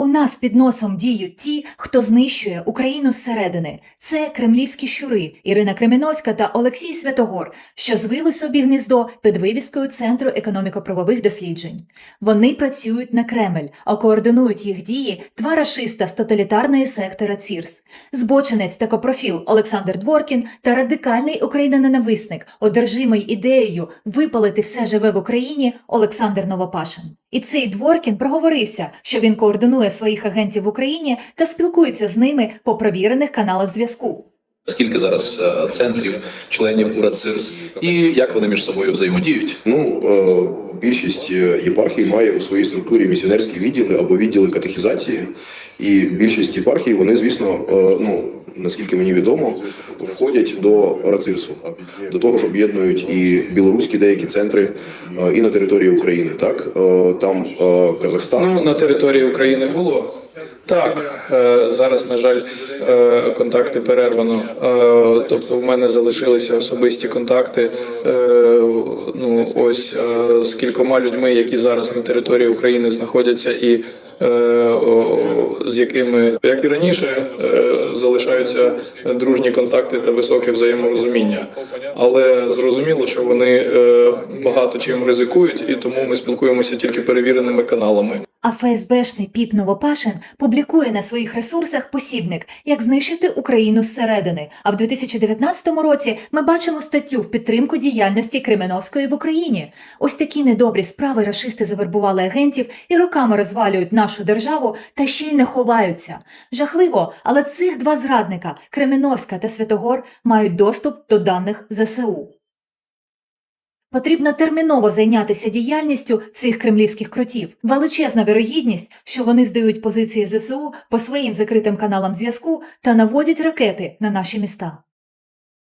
У нас під носом діють ті, хто знищує Україну зсередини. Це кремлівські щури Ірина Креміновська та Олексій Святогор, що звили собі гніздо під вивіскою Центру економіко-правових досліджень. Вони працюють на Кремль, а координують їх дії два рашиста з тоталітарної сектора ЦІРС, збочинець та копрофіл Олександр Дворкін та радикальний україноненависник, одержимий ідеєю випалити все живе в Україні Олександр Новопашин. І цей Дворкін проговорився, що він координує своїх агентів в Україні та спілкується з ними по провірених каналах зв'язку. Скільки зараз е, центрів, членів УРАЦИРС і як вони між собою взаємодіють? Ну, е, більшість е, єпархій має у своїй структурі місіонерські відділи або відділи катехізації. І більшість єпархій, вони, звісно, ну наскільки мені відомо, входять до РАЦИРСу, до того ж об'єднують і білоруські деякі центри е, і на території України. Так Е, там е, Казахстан. Ну, на території України було. Так, зараз, на жаль, контакти перервано. Тобто, в мене залишилися особисті контакти. Ну, ось з кількома людьми, які зараз на території України знаходяться, і з якими, як і раніше, залишаються дружні контакти та високе взаєморозуміння. Але зрозуміло, що вони е, багато чим ризикують, і тому ми спілкуємося тільки перевіреними каналами. А ФСБшний Піп Новопашин публікує на своїх ресурсах посібник, як знищити Україну зсередини. А в 2019 році ми бачимо статтю в підтримку діяльності Кременовської в Україні. Ось такі недобрі справи рашисти завербували агентів і роками розвалюють нашу державу та ще й не ховаються. Жахливо, але цих два зрадника Кременовська та Святогор мають доступ до даних ЗСУ. Потрібно терміново зайнятися діяльністю цих кремлівських кротів. Величезна вірогідність, що вони здають позиції ЗСУ по своїм закритим каналам зв'язку та наводять ракети на наші міста.